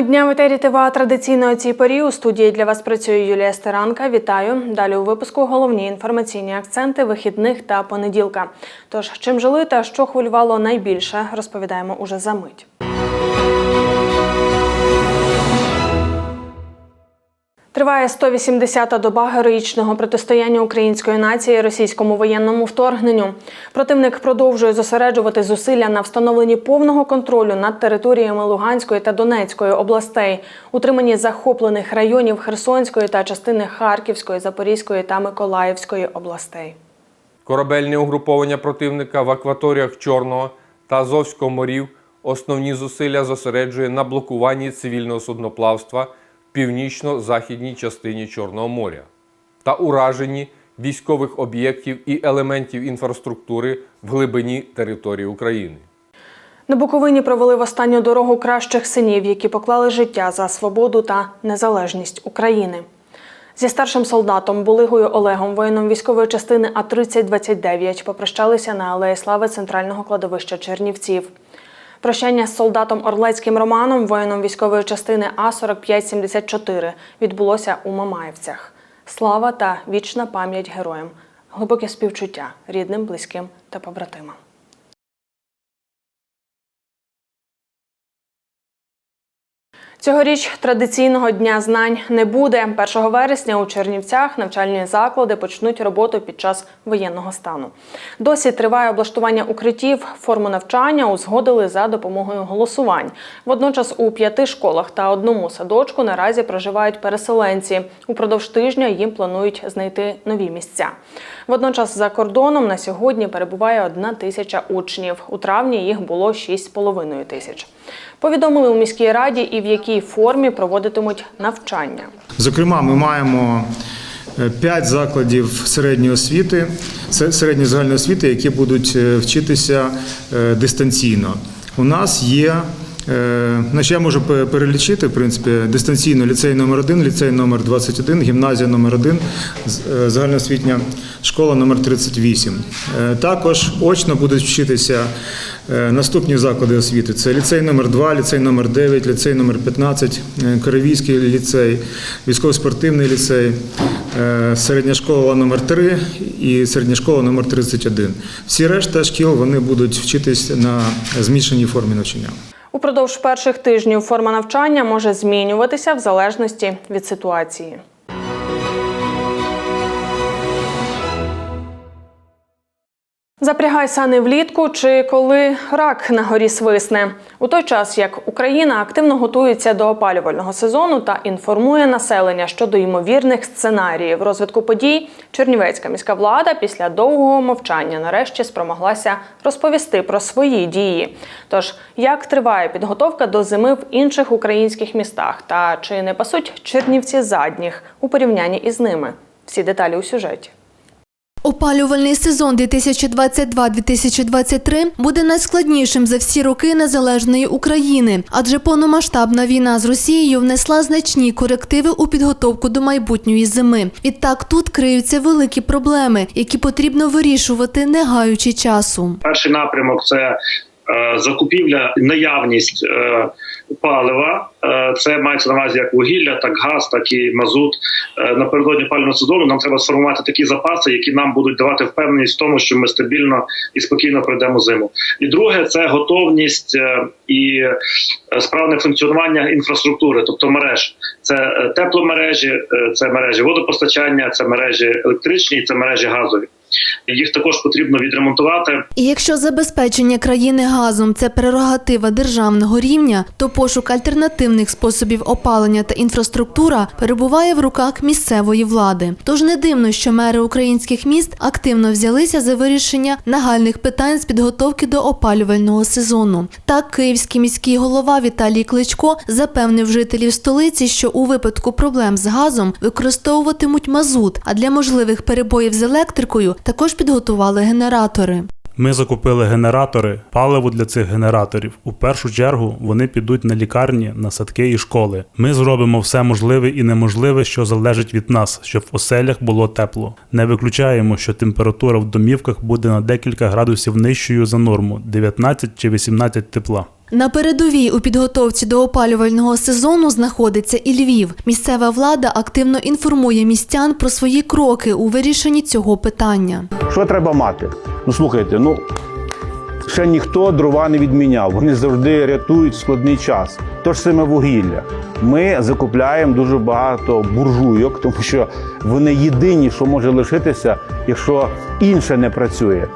Теми дня в етері ТВА традиційно у цій порі у студії для вас працює Юлія Стеранка. Вітаю. Далі у випуску головні інформаційні акценти вихідних та понеділка. Тож чим жили та що хвилювало найбільше, розповідаємо уже за мить. Триває 180-та доба героїчного протистояння української нації російському воєнному вторгненню. Противник продовжує зосереджувати зусилля на встановленні повного контролю над територіями Луганської та Донецької областей, утриманні захоплених районів Херсонської та частини Харківської, Запорізької та Миколаївської областей. Корабельне угруповання противника в акваторіях Чорного та Азовського морів основні зусилля зосереджує на блокуванні цивільного судноплавства північно-західній частині Чорного моря та ураженні військових об'єктів і елементів інфраструктури в глибині території України. На Буковині провели в останню дорогу кращих синів, які поклали життя за свободу та незалежність України. Зі старшим солдатом Булигою Олегом, воїном військової частини А-3029, попрощалися на Алеї Слави центрального кладовища Чернівців. Прощання з солдатом Орлецьким Романом, воїном військової частини А-4574, відбулося у Мамаєвцях. Слава та вічна пам'ять героям, глибоке співчуття рідним, близьким та побратимам. Цьогоріч традиційного дня знань не буде. 1 вересня у Чернівцях навчальні заклади почнуть роботу під час воєнного стану. Досі триває облаштування укриттів. Форму навчання узгодили за допомогою голосувань. Водночас у п'яти школах та одному садочку наразі проживають переселенці. Упродовж тижня їм планують знайти нові місця. Водночас за кордоном на сьогодні перебуває одна тисяча учнів. У травні їх було 6,5 тисяч. Повідомили у міській раді і в якій формі проводитимуть навчання. Зокрема, ми маємо е, п'ять закладів середньої освіти, се- середньої загальної освіти, які будуть е, вчитися е, дистанційно. У нас є. Е, Значить, я можу перелічити, в принципі, дистанційно ліцей номер 1 ліцей номер 21 гімназія номер 1 е, загальноосвітня школа номер 38. Е, Також очно будуть вчитися наступні заклади освіти. Це ліцей номер 2 ліцей номер 9 ліцей номер 15 е, Коревійський ліцей, військово-спортивний ліцей, середня школа номер 3 і середня школа номер 31. Всі решта шкіл вони будуть вчитись на змішаній формі навчання. Упродовж перших тижнів форма навчання може змінюватися в залежності від ситуації. Запрягай сани влітку чи коли рак на горі свисне. У той час як Україна активно готується до опалювального сезону та інформує населення щодо ймовірних сценаріїв розвитку подій, Чернівецька міська влада після довгого мовчання нарешті спромоглася розповісти про свої дії. Тож, як триває підготовка до зими в інших українських містах та чи не пасуть чернівці задніх у порівнянні із ними? Всі деталі у сюжеті. Опалювальний сезон 2022-2023 буде найскладнішим за всі роки незалежної України, адже повномасштабна війна з Росією внесла значні корективи у підготовку до майбутньої зими. Відтак тут криються великі проблеми, які потрібно вирішувати, не гаючи часу. Перший напрямок це закупівля, наявність е, палива. Е, Це мається на увазі як вугілля, так газ, так і мазут. Е, Напередодні пального сезону нам треба сформувати такі запаси, які нам будуть давати впевненість в тому, що ми стабільно і спокійно пройдемо зиму. І друге це готовність е, і е, справне функціонування інфраструктури, тобто мереж. Це е, тепломережі, е, це мережі водопостачання, це мережі електричні, це мережі газові. Їх також потрібно відремонтувати. І якщо забезпечення країни газом це прерогатива державного рівня, то пошук альтернативних способів опалення та інфраструктура перебуває в руках місцевої влади. Тож не дивно, що мери українських міст активно взялися за вирішення нагальних питань з підготовки до опалювального сезону. Так, київський міський голова Віталій Кличко запевнив жителів столиці, що у випадку проблем з газом використовуватимуть мазут, а для можливих перебоїв з електрикою також підготували генератори. Ми закупили генератори, паливо для цих генераторів. У першу чергу вони підуть на лікарні, на садки і школи. Ми зробимо все можливе і неможливе, що залежить від нас, щоб в оселях було тепло. Не виключаємо, що температура в домівках буде на декілька градусів нижчою за норму 19 чи 18 тепла. На передовій у підготовці до опалювального сезону знаходиться і Львів. Місцева влада активно інформує містян про свої кроки у вирішенні цього питання. Що треба мати? Ну слухайте, ну ще ніхто дрова не відміняв. Вони завжди рятують складний час. Тож саме вугілля. Ми закупляємо дуже багато буржуйок, тому що вони єдині, що може лишитися, якщо інше не працює.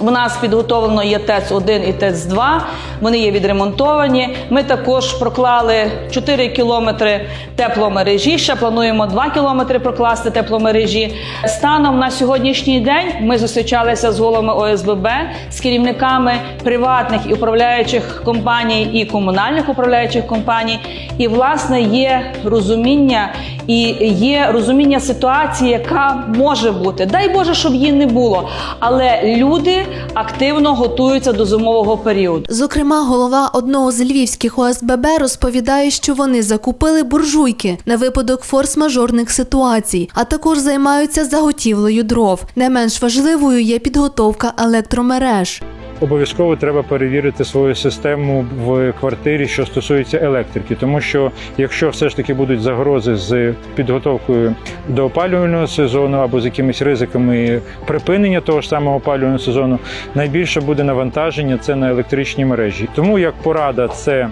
У нас підготовлено є ТЕЦ-1 і ТЕЦ-2. Вони є відремонтовані. Ми також проклали 4 кілометри тепломережі. Ще плануємо 2 кілометри прокласти тепломережі. Станом на сьогоднішній день ми зустрічалися з головами ОСББ, з керівниками приватних і управляючих компаній і комунальних управляючих компаній. І власне є розуміння і є розуміння ситуації, яка може бути. Дай Боже, щоб її не було. Але люди активно готуються до зимового періоду. Зокрема, голова одного з львівських ОСББ розповідає, що вони закупили буржуйки на випадок форс-мажорних ситуацій, а також займаються заготівлею дров. Не менш важливою є підготовка електромереж. Обов'язково треба перевірити свою систему в квартирі, що стосується електрики, тому що якщо все ж таки будуть загрози з підготовкою до опалювального сезону або з якимись ризиками припинення того ж самого опалювального сезону, найбільше буде навантаження це на електричні мережі. Тому як порада, це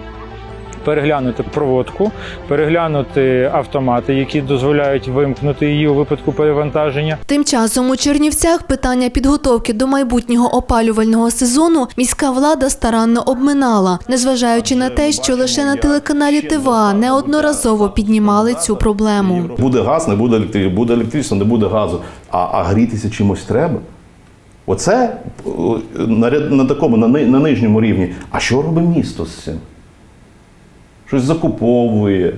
переглянути проводку, переглянути автомати, які дозволяють вимкнути її у випадку перевантаження. Тим часом у Чернівцях питання підготовки до майбутнього опалювального сезону міська влада старанно обминала, незважаючи на те, що лише на телеканалі ТВА неодноразово піднімали цю проблему. Буде газ, не буде електричество, буде електричество, не буде газу. А, а грітися чимось треба. Оце на, на такому, на, на нижньому рівні. А що робить місто з цим? Щось закуповує,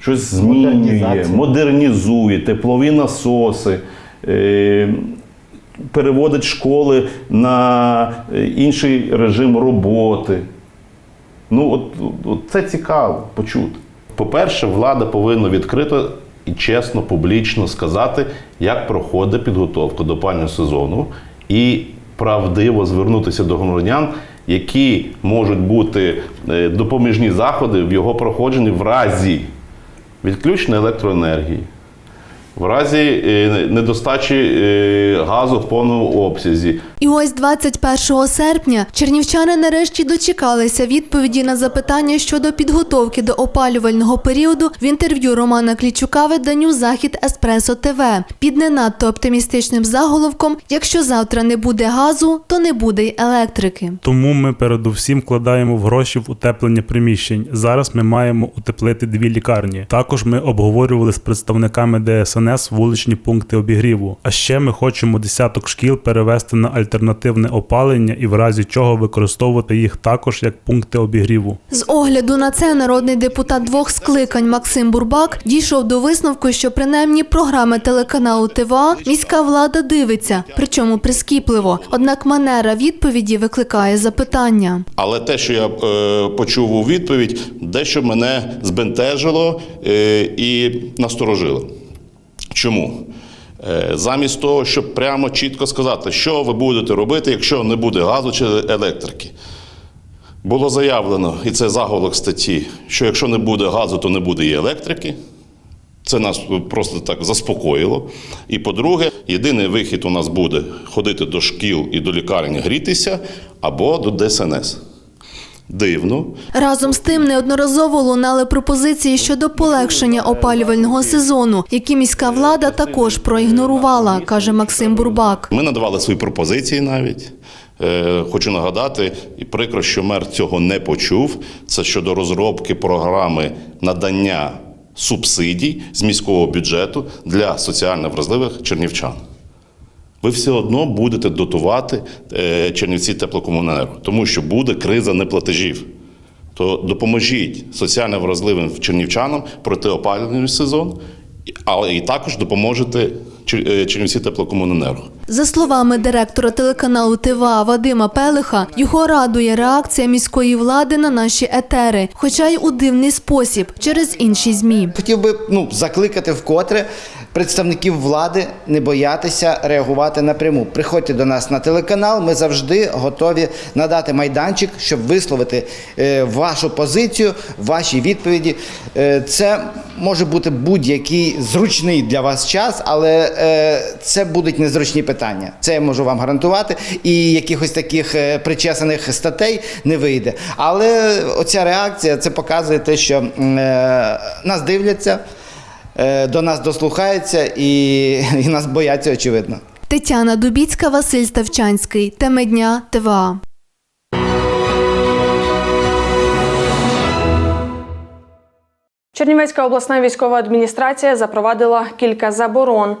щось змінює, модернізує, теплові насоси, е, переводить школи на е, інший режим роботи. Ну, от, от це цікаво почути. По-перше, влада повинна відкрито і чесно, публічно сказати, як проходить підготовка до опалювального сезону, і правдиво звернутися до громадян, які можуть бути е, допоміжні заходи в його проходженні в разі відключення електроенергії, в разі е, недостачі е, газу в повному обсязі, І ось 21 серпня чернівчани нарешті дочекалися відповіді на запитання щодо підготовки до опалювального періоду в інтерв'ю Романа Клічука виданню Захід Еспресо ТВ під не надто оптимістичним заголовком: якщо завтра не буде газу, то не буде й електрики. Тому ми передусім вкладаємо в гроші в утеплення приміщень. Зараз ми маємо утеплити дві лікарні. Також ми обговорювали з представниками ДСНС вуличні пункти обігріву. А ще ми хочемо десяток шкіл перевести на альтернативне опалення і в разі чого використовувати їх також як пункти обігріву. З огляду на це народний депутат двох скликань Максим Бурбак дійшов до висновку, що принаймні програми телеканалу ТВА міська влада дивиться, причому прискіпливо. Однак манера відповіді викликає запитання. Але те, що я е, почув у відповідь, дещо мене збентежило е, і насторожило. Чому? Е, замість того, щоб прямо чітко сказати, що ви будете робити, якщо не буде газу чи електрики. Було заявлено, і це заголовок статті, що якщо не буде газу, то не буде і електрики. Це нас просто так заспокоїло. І по-друге, єдиний вихід у нас буде ходити до шкіл і до лікарні грітися або до ДСНС. Дивно, Разом з тим неодноразово лунали пропозиції щодо полегшення опалювального сезону, які міська влада також проігнорувала, каже Максим Бурбак. Ми надавали свої пропозиції навіть. Е, Хочу нагадати, і прикро, що мер цього не почув. Це щодо розробки програми надання субсидій з міського бюджету для соціально вразливих чернівчан. Ви все одно будете дотувати е, Чернівці теплокомуненерго, тому що буде криза неплатежів. То допоможіть соціально вразливим чернівчанам пройти опалювальний сезон, але і також допоможете е, Чернівці теплокомуненерго. За словами директора телеканалу ТВА Вадима Пелиха, його радує реакція міської влади на наші етери, хоча й у дивний спосіб через інші змі. Хотів би ну, закликати вкотре представників влади не боятися реагувати напряму. Приходьте до нас на телеканал. Ми завжди готові надати майданчик, щоб висловити е, вашу позицію, ваші відповіді. Е, Це може бути будь-який зручний для вас час, але е, це будуть незручні питання. Це я можу вам гарантувати. І якихось таких причесаних статей не вийде. Але оця реакція це показує те, що нас дивляться, до нас дослухаються і, і нас бояться, очевидно. Тетяна Дубіцька, Василь Ставчанський. Теми дня ТВА. Чернівецька обласна військова адміністрація запровадила кілька заборон.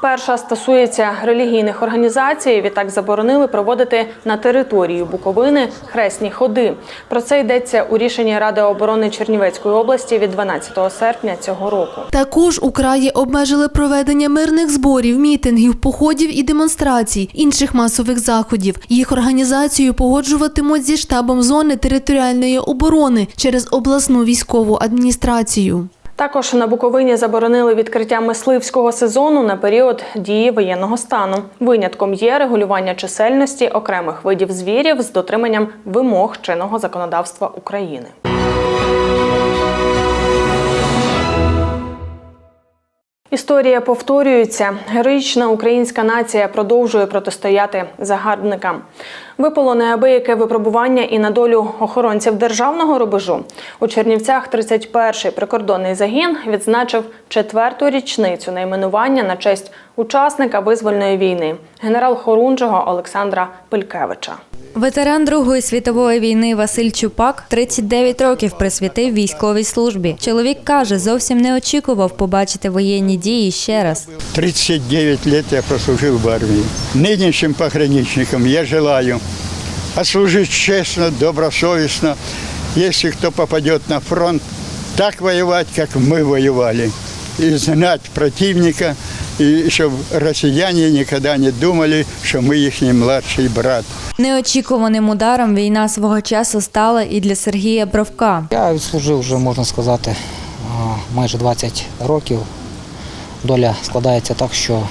Перша стосується релігійних організацій. Відтак заборонили проводити на території Буковини хресні ходи. Про це йдеться у рішенні Ради оборони Чернівецької області від 12 серпня цього року. Також у краї обмежили проведення мирних зборів, мітингів, походів і демонстрацій, інших масових заходів. Їх організацію погоджуватимуть зі штабом зони територіальної оборони через обласну військову адміністрацію. Також на Буковині заборонили відкриття мисливського сезону на період дії воєнного стану. Винятком є регулювання чисельності окремих видів звірів з дотриманням вимог чинного законодавства України. Історія повторюється. Героїчна українська нація продовжує протистояти загарбникам. Випало неабияке випробування і на долю охоронців державного рубежу. У Чернівцях 31-й прикордонний загін відзначив четверту річницю найменування на честь учасника визвольної війни генерал Хорунжого Олександра Пилькевича. Ветеран Другої світової війни Василь Чупак 39 років присвятив військовій службі. Чоловік каже, зовсім не очікував побачити воєнні дії ще раз. 39 лет я прослужил в армии. Нынешним пограничникам я желаю отслужить честно, добросовестно. Если кто попадет на фронт, так воевать, как мы воевали. И знать противника, и чтобы россияне никогда не думали, что мы их младший брат. Неочікуваним ударом війна свого часу стала і для Сергія Бровка. Я відслужив вже, можна сказати, майже 20 років. Доля складається так, що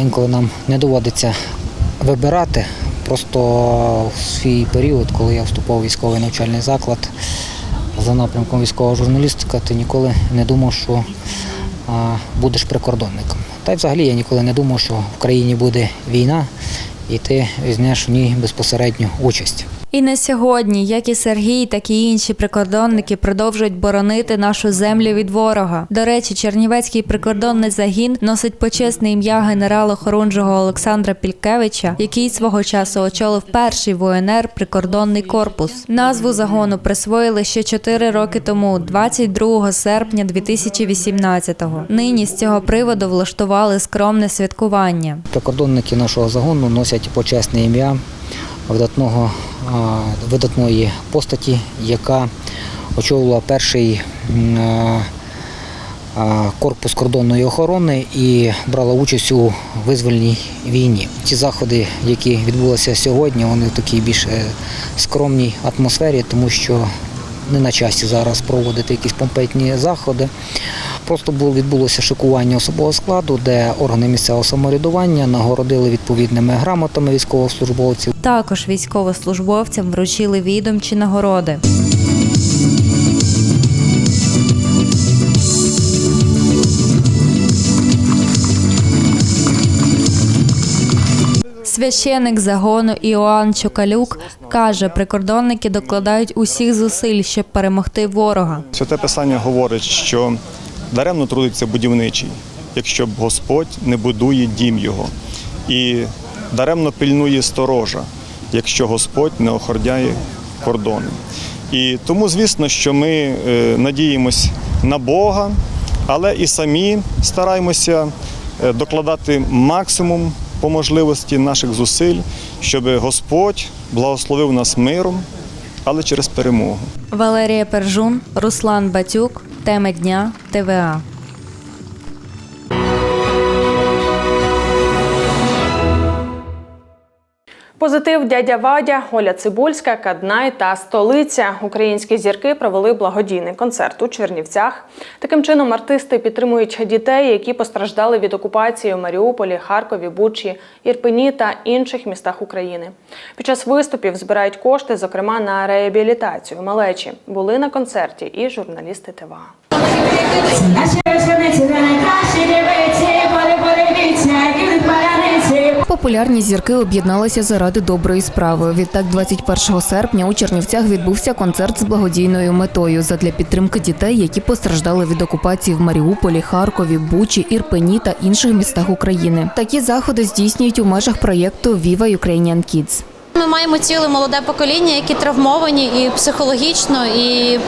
інколи нам не доводиться вибирати. Просто в свій період, коли я вступав у військовий навчальний заклад за напрямком військова журналістика, ти ніколи не думав, що будеш прикордонником. Та й взагалі я ніколи не думав, що в країні буде війна і ти візьмеш в ній безпосередню участь. І на сьогодні, як і Сергій, так і інші прикордонники продовжують боронити нашу землю від ворога. До речі, Чернівецький прикордонний загін носить почесне ім'я генерала Хорунжого Олександра Пількевича, який свого часу очолив перший в УНР прикордонний корпус. Назву загону присвоїли ще 4 роки тому, 22 серпня 2018-го. Нині з цього приводу влаштували скромне святкування. Прикордонники нашого загону носять почесне ім'я видатного, видатної постаті, яка очолила перший корпус кордонної охорони і брала участь у визвольній війні. Ці заходи, які відбулися сьогодні, вони в такій більш е, скромній атмосфері, тому що не на часі зараз проводити якісь помпетні заходи. Просто було відбулося шикування особового складу, де органи місцевого самоврядування нагородили відповідними грамотами військовослужбовців. Також військовослужбовцям вручили відомчі нагороди. Священик загону Іоанн Чокалюк каже, прикордонники докладають усіх зусиль, щоб перемогти ворога. Святе Писання говорить, що даремно трудиться будівничий, якщо Господь не будує дім його, і даремно пильнує сторожа, якщо Господь не охороняє кордони. І тому, звісно, що ми е, надіємось на Бога, але і самі стараємося е, докладати максимум по можливості наших зусиль, щоб Господь благословив нас миром, але через перемогу. Валерія Пержун, Руслан Батюк. Теми дня ТВА. Позитив дядя Вадя, Оля Цибульська, Каднай та столиця. Українські зірки провели благодійний концерт у Чернівцях. Таким чином артисти підтримують дітей, які постраждали від окупації у Маріуполі, Харкові, Бучі, Ірпені та інших містах України. Під час виступів збирають кошти, зокрема на реабілітацію малечі. Були на концерті і журналісти ТВА. Популярні зірки об'єдналися заради доброї справи. Відтак, 21 серпня у Чернівцях відбувся концерт з благодійною метою задля підтримки дітей, які постраждали від окупації в Маріуполі, Харкові, Бучі, Ірпені та інших містах України. Такі заходи здійснюють у межах проєкту Viva Ukrainian Kids. Ми маємо ціле молоде покоління, які травмовані і психологічно, і,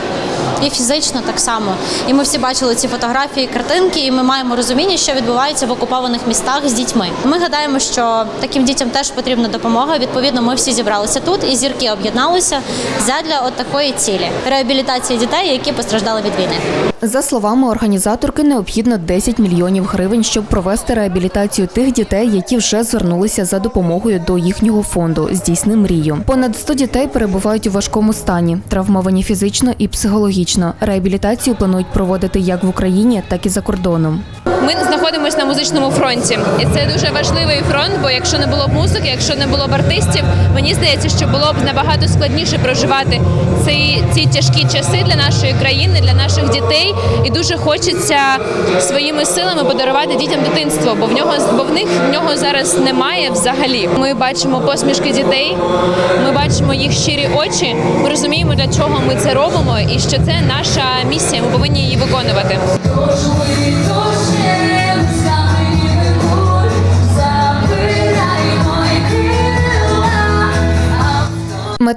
і фізично так само. І ми всі бачили ці фотографії, картинки, і ми маємо розуміння, що відбувається в окупованих містах з дітьми. Ми гадаємо, що таким дітям теж потрібна допомога. Відповідно, ми всі зібралися тут, і зірки об'єдналися задля от такої цілі реабілітації дітей, які постраждали від війни. За словами організаторки, необхідно 10 мільйонів гривень, щоб провести реабілітацію тих дітей, які вже звернулися за допомогою до їхнього фонду Здійсни мрію. Понад 100 дітей перебувають у важкому стані, травмовані фізично і психологічно. Реабілітацію планують проводити як в Україні, так і за кордоном. Ми знаходимося на музичному фронті, і це дуже важливий фронт. Бо якщо не було б музики, якщо не було б артистів, мені здається, що було б набагато складніше проживати ці, ці тяжкі часи для нашої країни, для наших дітей. І дуже хочеться своїми силами подарувати дітям дитинство, бо в нього бо в них в нього зараз немає взагалі. Ми бачимо посмішки дітей, ми бачимо їх щирі очі. Ми розуміємо, для чого ми це робимо, і що це наша місія. Ми повинні її виконувати.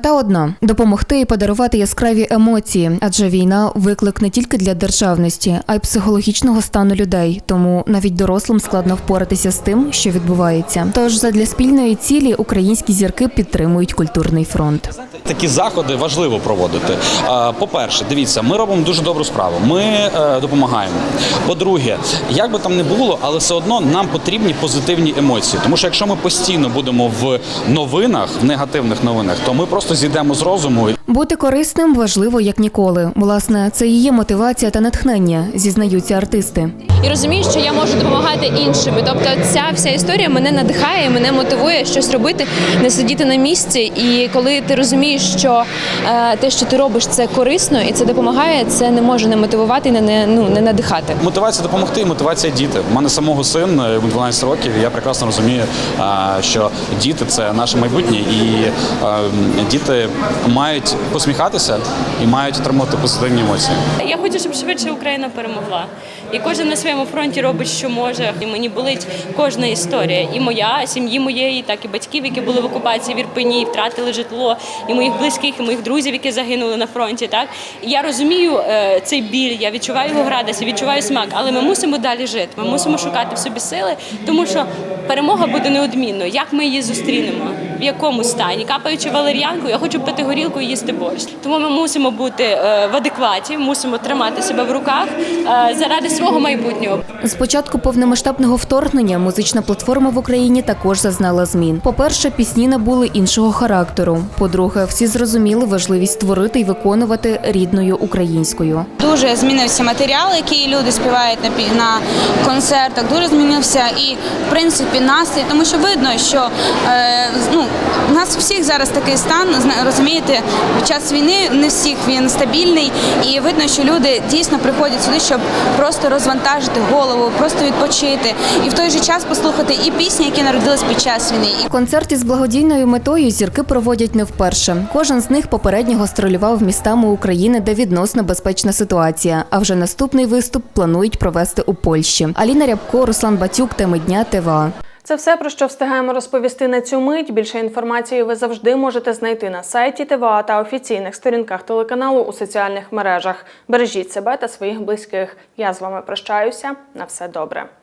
Мета одна допомогти і подарувати яскраві емоції, адже війна виклик не тільки для державності, а й психологічного стану людей. Тому навіть дорослим складно впоратися з тим, що відбувається. Тож задля спільної цілі українські зірки підтримують культурний фронт. Такі заходи важливо проводити. По-перше, дивіться, ми робимо дуже добру справу. Ми е, допомагаємо. По-друге, як би там не було, але все одно нам потрібні позитивні емоції. Тому що якщо ми постійно будемо в новинах, в негативних новинах, то ми просто зійдемо з розуму. Бути корисним важливо як ніколи. Власне, це і є мотивація та натхнення, зізнаються артисти. і розумію, що я можу допомагати іншим. Тобто, ця вся історія мене надихає, мене мотивує щось робити, не сидіти на місці. І коли ти розумієш, що е, те, що ти робиш, це корисно і це допомагає, це не може не мотивувати і не, не ну не надихати. Мотивація допомогти, мотивація діти. У мене самого син е, йому 12 років. і Я прекрасно розумію, е, що діти це наше майбутнє, і е, діти мають посміхатися і мають отримувати позитивні емоції. Я хочу, щоб швидше Україна перемогла. І кожен на своєму фронті робить, що може. І мені болить кожна історія. І моя, сім'ї моєї, так і батьків, які були в окупації в Ірпені, втратили житло, і моїх близьких, і моїх друзів, які загинули на фронті. Так я розумію е, цей біль, я відчуваю його радість, відчуваю смак, але ми мусимо далі жити. Ми мусимо шукати в собі сили, тому що перемога буде неодмінною. Як ми її зустрінемо? В якому стані? Капаючи валер'янку, я хочу пити горілку і їсти борщ. Тому ми мусимо бути е, в адекваті, мусимо тримати себе в руках е, заради свого майбутнього. З початку повномасштабного вторгнення музична платформа в Україні також зазнала змін. По-перше, пісні набули іншого характеру. По-друге, всі зрозуміли важливість створити і виконувати рідною українською. Дуже змінився матеріал, який люди співають на пі- на концертах. Дуже змінився і в принципі настрій, тому що видно, що е, ну у нас у всіх зараз такий стан. Розумієте, під час війни не всіх він стабільний, і видно, що люди дійсно приходять сюди, щоб просто розвантажити голову, просто відпочити, і в той же час послухати і пісні, які народились під час війни. Концерти з благодійною метою зірки проводять не вперше. Кожен з них попередньо гастролював містами України, де відносно безпечна ситуація. А вже наступний виступ планують провести у Польщі. Аліна Рябко, Руслан Батюк, теми дня ТВА. Це все про що встигаємо розповісти на цю мить. Більше інформації ви завжди можете знайти на сайті ТВА та офіційних сторінках телеканалу у соціальних мережах. Бережіть себе та своїх близьких. Я з вами прощаюся. На все добре.